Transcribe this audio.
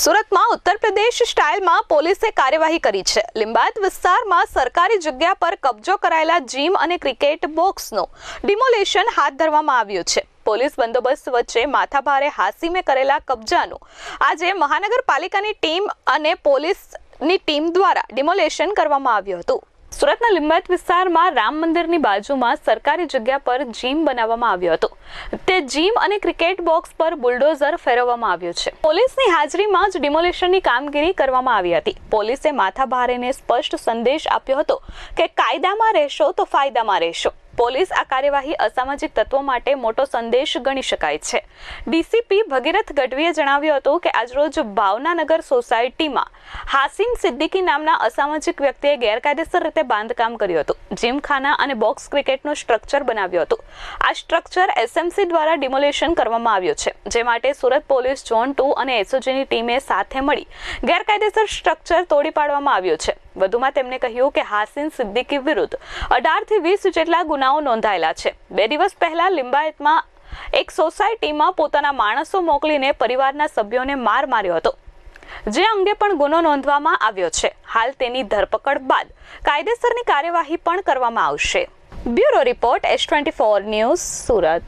સુરતમાં ઉત્તર પ્રદેશ સ્ટાઇલમાં પોલીસે કાર્યવાહી કરી છે. લિંબાયત વિસ્તારમાં સરકારી જગ્યા પર કબજો કરાયેલા જીમ અને ક્રિકેટ બોક્સનું ડિમોલેશન હાથ ધરવામાં આવ્યું છે. પોલીસ બંદોબસ્ત વચ્ચે માથાભારે હાસીમે કરેલા કબજાનું આજે મહાનગરપાલિકાની ટીમ અને પોલીસની ટીમ દ્વારા ડિમોલેશન કરવામાં આવ્યું હતું. સુરતના લિંબાયત વિસ્તારમાં રામ મંદિરની બાજુમાં સરકારી જગ્યા પર જીમ બનાવવામાં આવ્યો હતો. તે જીમ અને ક્રિકેટ બોક્સ પર બુલડોઝર ફેરવવામાં આવ્યું છે. પોલીસની હાજરીમાં જ ડિમોલેશનની કામગીરી કરવામાં આવી હતી. પોલીસે માથાભારેને સ્પષ્ટ સંદેશ આપ્યો હતો કે, કાયદામાં રહેશો તો ફાયદામાં રહેશો. પોલીસ આ કાર્યવાહી અસામાજિક તત્વો માટે મોટો સંદેશ ગણી શકાય છે. ડીસીપી ભગીરથ ગઢવીએ જણાવ્યું હતું કે આજરોજ ભાવનાનગર સોસાયટીમાં હાસિમ સિદ્દીકી નામના અસામાજિક વ્યક્તિએ ગેરકાયદેસર રીતે બાંધકામ કર્યું હતું. જીમખાના અને બોક્સ ક્રિકેટનું સ્ટ્રક્ચર બનાવ્યું હતું. આ સ્ટ્રક્ચર એસએમસી દ્વારા ડિમોલેશન કરવામાં આવ્યું છે, જે માટે સુરત પોલીસ ઝોન ટુ અને એસઓજીની ટીમે સાથે મળી ગેરકાયદેસર સ્ટ્રક્ચર તોડી પાડવામાં આવ્યું છે. વધુમાં તેમણે કહ્યું કે હાસિન સિદ્દીકી વિરુદ્ધ અઢારથી વીસ જેટલા ગુનાઓ નોંધાયેલા છે. બે દિવસ પહેલા લિંબાયતમાં એક સોસાયટીમાં પોતાના માણસો મોકલીને પરિવારના સભ્યોને માર માર્યો હતો. જે અંગે પણ ગુનો નોંધવામાં આવ્યો છે. હાલ તેની ધરપકડ બાદ કાયદેસરની કાર્યવાહી પણ કરવામાં આવશે. Bureau report S twenty four news Surat.